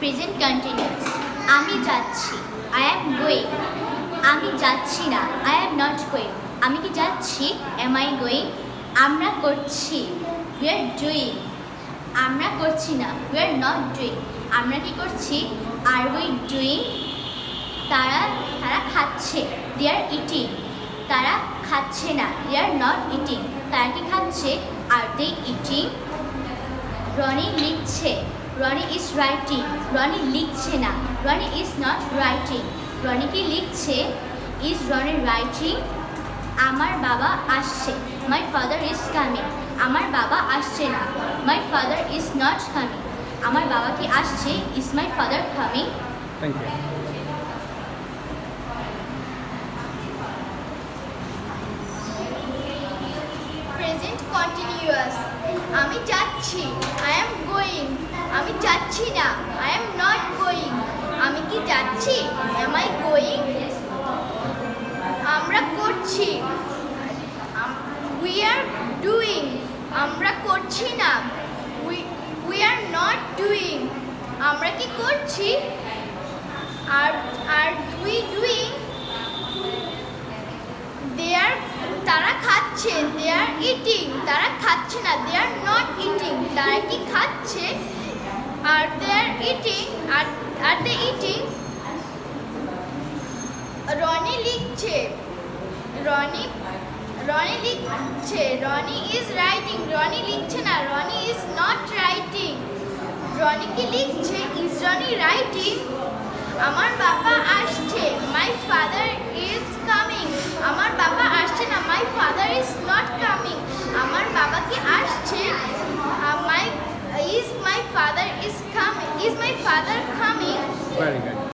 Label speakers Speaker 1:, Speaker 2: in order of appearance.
Speaker 1: Present continuous আমি যাচ্ছি I am going আমি যাচ্ছি না আই অ্যাম নট গোয়িং আমি কি যাচ্ছি? এম আই গোয়িং আমরা করছি উই আর ডুইং আমরা করছি না উই আর নট ডুইং আমরা কি করছি? আর উই ডুইং তারা তারা খাচ্ছে দে আর ইটিং তারা খাচ্ছে না দে আর নট ইটিং তারা কি খাচ্ছে? আর দে ইটিং রনি লিখছে রনি ইজ রাইটিং রনি লিখছে না Roni is not writing Roni কি লিখছে? ইজ রনি রাইটিং আমার বাবা আসছে মাই ফাদার ইজ কামিং আমার বাবা আসছে না my father is not coming আমার বাবা কি আসছে? Is my father coming
Speaker 2: thank you
Speaker 3: present continuous আমি যাচ্ছি আই অ্যাম গোয়িং আমি যাচ্ছি না। আই এম নট গোয়িং আমি কি যাচ্ছি? এম আই গোয়িং আমরা করছি। উই আর ডুইং আমরা করছি না। উই আর নট ডুইং আমরা কি করছি? আর আর উই ডুইং দে আর তারা খাচ্ছে। দে আর ইটিং তারা খাচ্ছে না। দে আর নট ইটিং তারা কি খাচ্ছে? Eating are are they eating Roni লিখছে রনি রনি লিখছে রনি ইজ রাইটিং রনি লিখছে না Roni is not writing Roni কি লিখছে ইজ রনি রাইটিং আমার বাবা আসছে মাই ফাদার